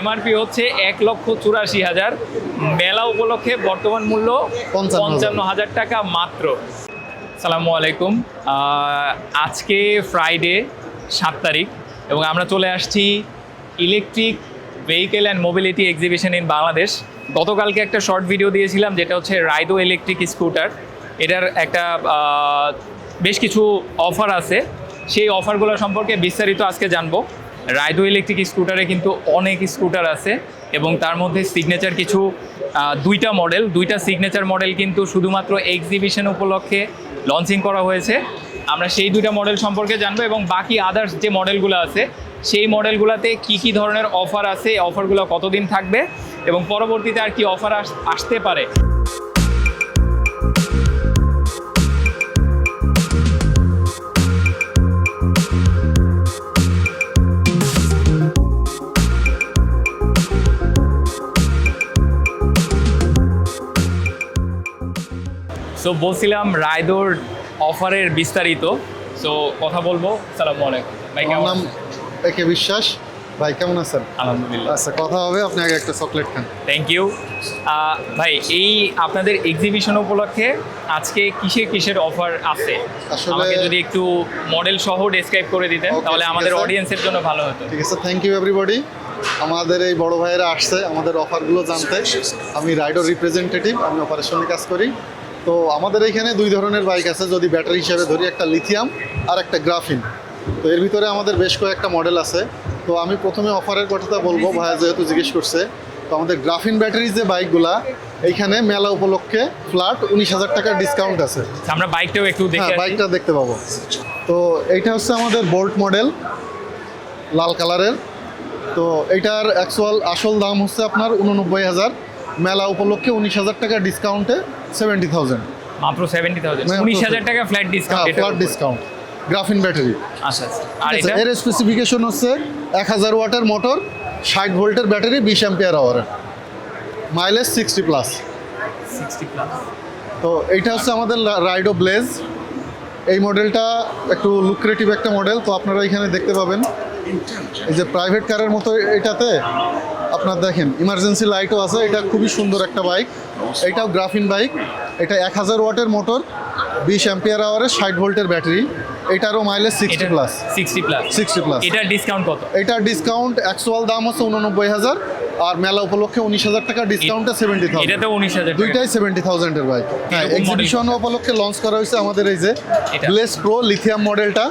MRP হচ্ছে এক লক্ষ চুরাশি হাজার। মেলা উপলক্ষে বর্তমান মূল্য পঞ্চান্ন হাজার। টাকা মাত্র। সালামু আলাইকুম। আজকে ফ্রাইডে সাত তারিখ এবং আমরা চলে আসছি electric vehicle and mobility exhibition in Bangladesh. গতকালকে একটা শর্ট ভিডিও দিয়েছিলাম যেটা হচ্ছে রাইডো ইলেকট্রিক স্কুটার। এটার একটা বেশ কিছু অফার আছে। সেই অফারগুলো সম্পর্কে বিস্তারিত আজকে জানব। রাইডো ইলেকট্রিক স্কুটারে কিন্তু অনেক স্কুটার আছে এবং তার মধ্যে সিগনেচার কিছু দুইটা মডেল দুইটা সিগনেচার মডেল কিন্তু শুধুমাত্র এক্সিবিশন উপলক্ষে লঞ্চিং করা হয়েছে। আমরা সেই দুইটা মডেল সম্পর্কে জানব এবং বাকি আদার্স যে মডেলগুলো আছে, সেই মডেলগুলোতে কি কি ধরনের অফার আছে অফারগুলো কতদিন থাকবে এবং পরবর্তীতে আর কি অফার আসতে পারে। সো বলছিলাম রায়দোর অফারের বিস্তারিত। সো কথা বলব। সালামু আলাইকুম। ভাই কেমন নাম? একে বিশ্বাস। ভাই কেমন আছেন? আলহামদুলিল্লাহ। আচ্ছা কথা হবে আপনি আগে একটা চকলেট খান। থ্যাংক ইউ ভাই এই আপনাদের এক্সিবিশন উপলক্ষে আজকে কিসের কিসের অফার আছে? আসলে- আমাকে যদি একটু মডেল সহ ডেসক্রাইব করে দিতেন তাহলে আমাদের অডিয়েন্সের জন্য ভালো হতো। ঠিক আছে থ্যাংক ইউ এভরিবডি আমাদের এই বড় ভাইয়েরা আসছে আমাদের অফারগুলো জানতে। আমি রাইডর রিপ্রেজেন্টেটিভ আমি অপারেশনে কাজ করি। তো আমাদের এখানে দুই ধরনের বাইক আছে যদি ব্যাটারি হিসাবে ধরি একটা লিথিয়াম আর একটা গ্রাফিন। তো এর ভিতরে আমাদের বেশ কয়েকটা মডেল আছে। তো আমি প্রথমে অফারের কথাটা বলব ভাইয়া যেহেতু জিজ্ঞেস করছে। তো আমাদের গ্রাফিন ব্যাটারির যে বাইকগুলা এইখানে মেলা উপলক্ষে ফ্ল্যাট উনিশ হাজার টাকার ডিসকাউন্ট আছে। আমরা বাইকটাও একটু হ্যাঁ বাইকটা দেখতে পাবো। তো এইটা হচ্ছে আমাদের বোল্ট মডেল লাল কালারের। তো এইটার অ্যাকচুয়াল আসল দাম হচ্ছে আপনার উননব্বই হাজার। মেলা উপলক্ষে উনিশ হাজার টাকা ডিসকাউন্টে সেভেন্টি থাউজেন্ড মাত্র সেভেন্টি থাউজেন্ড উনিশ হাজার টাকা flat discount flat discount graphene battery আচ্ছা আচ্ছা। আর এর স্পেসিফিকেশন হচ্ছে এক হাজার ওয়াটের মোটর ষাট ভোল্টের ব্যাটারি বিশ ampere আওয়ারের mileage sixty plus sixty plus তো এইটা হচ্ছে আমাদের রাইডো ব্লেজ এই মডেলটা একটু লুক্রেটিভ একটা মডেল তো আপনারা এখানে দেখতে পাবেন। এই যে প্রাইভেট কারের মতো এটাতে আপনার দেখেন ইমার্জেন্সি লাইটও আছে এটা খুবই সুন্দর একটা বাইক এটাও গ্রাফিন বাইক এটা এক হাজার ওয়াটের মোটর বিশ অ্যাম্পিয়ার আওয়ারের ষাট ভোল্টের ব্যাটারি এটারও mileage sixty plus sixty plus sixty plus এটার ডিসকাউন্ট কত? এটার ডিসকাউন্ট অ্যাকচুয়াল দাম হচ্ছে উননব্বই হাজার আর মেলা উপলক্ষে উনিশ হাজার টাকা ডিসকাউন্টে সেভেন্টি থাউজেন্ড এটাতে উনিশ হাজার দুইটাই সেভেন্টি থাউজেন্ডের বাইক হ্যাঁ এক্সিবিশন উপলক্ষে লঞ্চ করা হয়েছে আমাদের এই যে? ব্লেস প্রো লিথিয়াম মডেলটা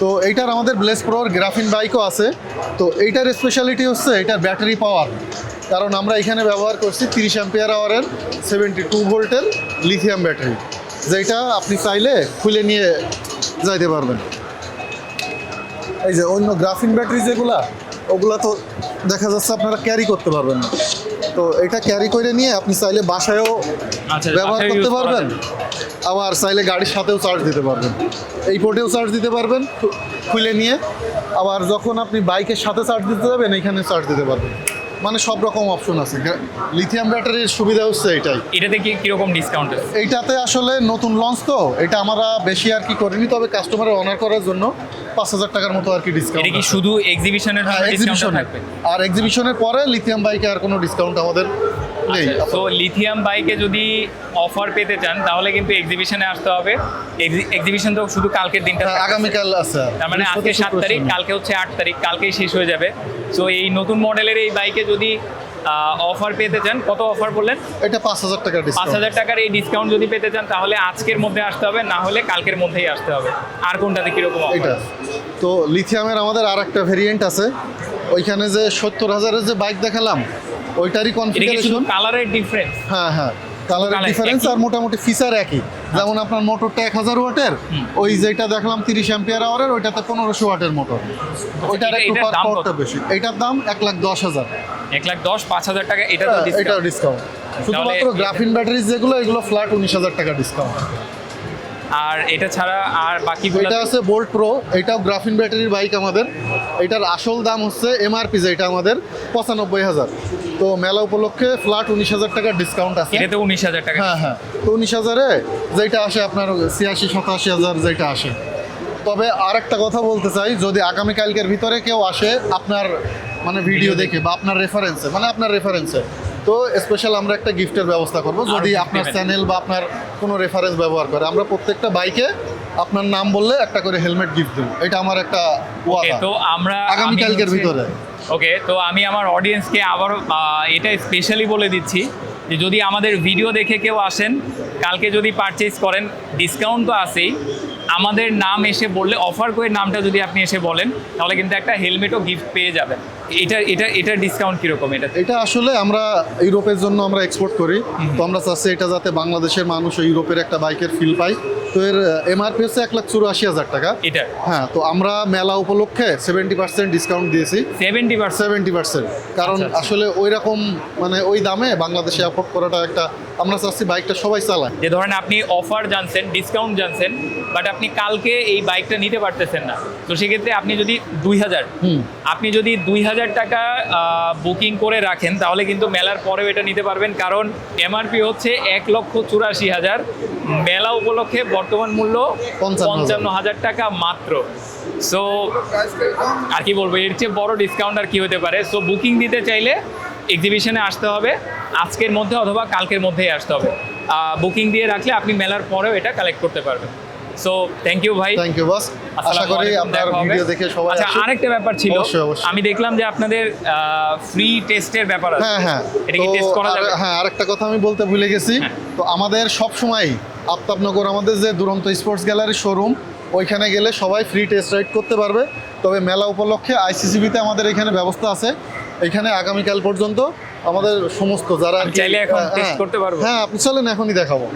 তো এইটার আমাদের ব্লেস প্রোর গ্রাফিন বাইকও আছে। তো এইটার স্পেশালিটি হচ্ছে এটার ব্যাটারি পাওয়ার কারণ আমরা এখানে ব্যবহার করছি তিরিশ অ্যাম্পিয়ার আওয়ারের সেভেন্টি টু ভোল্টের লিথিয়াম ব্যাটারি যেটা আপনি চাইলে খুলে নিয়ে যাইতে পারবেন। এই যে অন্য গ্রাফিন ব্যাটারি যেগুলা ওগুলা তো দেখা যাচ্ছে আপনারা ক্যারি করতে পারবেন না। তো এটা ক্যারি করে নিয়ে আপনি চাইলে বাসায়ও আচ্ছা ব্যবহার করতে পারবেন। আবার চাইলে গাড়ির সাথেও চার্জ দিতে পারবেন। এই পোর্টেও চার্জ দিতে পারবেন খুলে নিয়ে। আবার যখন আপনি বাইকের সাথে চার্জ দিতে যাবেন এখানে চার্জ দিতে পারবেন। মানে সব রকম অপশন আছে। লিথিয়াম ব্যাটারির সুবিধা হচ্ছে এটাই। এটাতে কি কীরকম ডিসকাউন্ট আছে? এইটাতে আসলে নতুন লঞ্চ তো এটা আমরা বেশি আর কি করিনি তবে কাস্টমারের অনার করার জন্য পাঁচ হাজার টাকার মতো আর কি ডিসকাউন্ট এটা কি শুধু এক্সিবিশনের হ্যাঁ এক্সিবিশনে থাকবে? আর এক্সিবিশনের পরে লিথিয়াম বাইকে আর কোনো ডিসকাউন্ট আমাদের তো লিথিয়াম বাইকে যদি অফার পেতে চান তাহলে কিন্তু এক্সিবিশনে আসতে হবে। এক্সিবিশন তো শুধু কালকের দিনটা হ্যাঁ, আগামীকাল আছে। তার মানে আজকে সাত তারিখ কালকে হচ্ছে আট তারিখ কালকেই শেষ হয়ে যাবে। তো এই নতুন মডেলের এই বাইকে যদি অফার পেতে চান কত অফার বললেন। এটা পাঁচ হাজার টাকার পাঁচ হাজার টাকার এই ডিসকাউন্ট যদি পেতে চান তাহলে আজকের মধ্যে আসতে হবে না হলে কালকের মধ্যেই আসতে হবে। আর কোনটাতে কীরকম? এটা। তো লিথিয়ামের আমাদের আর একটা ভেরিয়েন্ট আছে। ওইখানে যে সত্তর হাজারের যে বাইক দেখালাম ওইটারই এটা কনফিগারেশন কালারের ডিফারেন্স হ্যাঁ হ্যাঁ কালারের ডিফারেন্স আর মোটামুটি ফিচার একই। যেমন আপনার মোটরটা এক হাজার ওয়াটের ওই যেটা দেখলাম তিরিশ অ্যাম্পিয়ার আওয়ারের ওইটাতে পনেরোশো ওয়াটের মোটর ওইটার একটু পাওয়ারটা বেশি। এটার দাম এক লাখ দশ হাজার। এক লাখ দশ পাঁচ হাজার টাকা এটা তো হ্যাঁ, এটাও ডিসকাউন্ট ডিসকাউন্ট শুধুমাত্র গ্রাফিন ব্যাটারি যেগুলো এগুলো ফ্ল্যাট উনিশ হাজার টাকা ডিসকাউন্ট আর এটা ছাড়া আর বাকিগুলো এটা আছে? বোল্ট প্রো এটাও গ্রাফিন ব্যাটারির বাইক আমাদের। এটার আসল দাম হচ্ছে এমআরপি যেটা আমাদের পঁচানব্বই হাজার। তো মেলা উপলক্ষে ফ্ল্যাট উনিশ হাজার টাকার ডিসকাউন্ট আছে। এটাতে উনিশ হাজার টাকা হ্যাঁ হ্যাঁ। তো উনিশ হাজারে যেটা আসে আপনার ছিয়াশি সাতাশি হাজার যেটা আসে। তবে আর একটা কথা বলতে চাই যদি আগামীকালকের ভিতরে কেউ আসে আপনার মানে ভিডিও দেখে। বা আপনার রেফারেন্সে মানে আপনার রেফারেন্সে তো স্পেশাল আমরা একটা গিফটের ব্যবস্থা করব। যদি আপনার চ্যানেল বা আপনার কোনো রেফারেন্স ব্যবহার করে আমরা প্রত্যেকটা বাইকে আপনার নাম বললে একটা করে হেলমেট গিফট দেবো। এটা আমার একটা ওয়াদা। তো আমরা আগামীকালকের ভিতরে। ওকে তো আমি আমার অডিয়েন্সকে আবার এটা স্পেশালি বলে দিচ্ছি যে যদি আমাদের ভিডিও দেখে কেউ আসেন কালকে যদি পারচেজ করেন ডিসকাউন্ট তো আছেই। আমাদের নাম এসে বললে অফার করে নামটা যদি আপনি এসে বলেন তাহলে কিন্তু একটা হেলমেটও গিফট পেয়ে যাবেন। এটা এটা এটার ডিসকাউন্ট কীরকম এটা? এটা আসলে আমরা ইউরোপের জন্য আমরা এক্সপোর্ট করি। তো আমরা চাচ্ছি এটা যাতে বাংলাদেশের মানুষ ইউরোপের একটা বাইকের ফিল পায়। তো এর এমআরপি হচ্ছে এক লাখ চুরাশি হাজার টাকা। এটা? হ্যাঁ তো আমরা মেলা উপলক্ষে সেভেন্টি পার্সেন্ট ডিসকাউন্ট দিয়েছি। সেভেন্টি পার্সেন্ট সেভেন্টি পার্সেন্ট কারণ আচ্ছা, আচ্ছা। আসলে ওই রকম মানে ওই দামে বাংলাদেশে অ্যাফোর্ড করাটা একটা আমরা চাচ্ছি বাইকটা সবাই চালায় যে ধরেন আপনি অফার জানছেন ডিসকাউন্ট জানছেন বাট আপনি কালকে এই বাইকটা নিতে পারতেছেন না। তো সেক্ষেত্রে আপনি যদি দুই হাজার আপনি যদি দুই হাজার টাকা বুকিং করে রাখেন তাহলে কিন্তু মেলার পরেও এটা নিতে পারবেন। কারণ এমআরপি হচ্ছে এক লক্ষ চুরাশি হাজার। মেলা উপলক্ষে বর্তমান মূল্য পঞ্চান্ন হাজার। পঞ্চান্ন হাজার টাকা মাত্র। সো আর কি বলব এর চেয়ে বড় ডিসকাউন্ট আর কি হতে পারে। সো বুকিং দিতে চাইলে এক্সিবিশনে আসতে হবে আজকের মধ্যে অথবা কালকের মধ্যেই আসতে হবে। বুকিং দিয়ে রাখলে আপনি মেলার পরেও এটা কালেক্ট করতে পারবেন। সো থ্যাংক ইউ ভাই। থ্যাংক ইউ বস আশা করি আপনার ভিডিও দেখে সবাই আচ্ছা আরেকটা ব্যাপার ছিল। আমি দেখলাম যে আপনাদের ফ্রি টেস্টের ব্যাপার আছে। হ্যাঁ হ্যাঁ। এটা কি টেস্ট করা যাবে? হ্যাঁ আরেকটা কথা আমি বলতে ভুলে গেছি। হ্যাঁ। তো আমাদের সব সময় আফতাবনগর আমাদের যে দুরন্ত স্পোর্টস গ্যালারি শোরুম ওইখানে গেলে সবাই ফ্রি টেস্ট রাইড করতে পারবে। তবে মেলা উপলক্ষে আইসিসিবিতে আমাদের এখানে ব্যবস্থা আছে। এখানে আগামীকাল পর্যন্ত আমাদের সমস্ত যারা চাইলে এখন টেস্ট করতে পারব? হ্যাঁ আপনি চলেন এখনই দেখাবো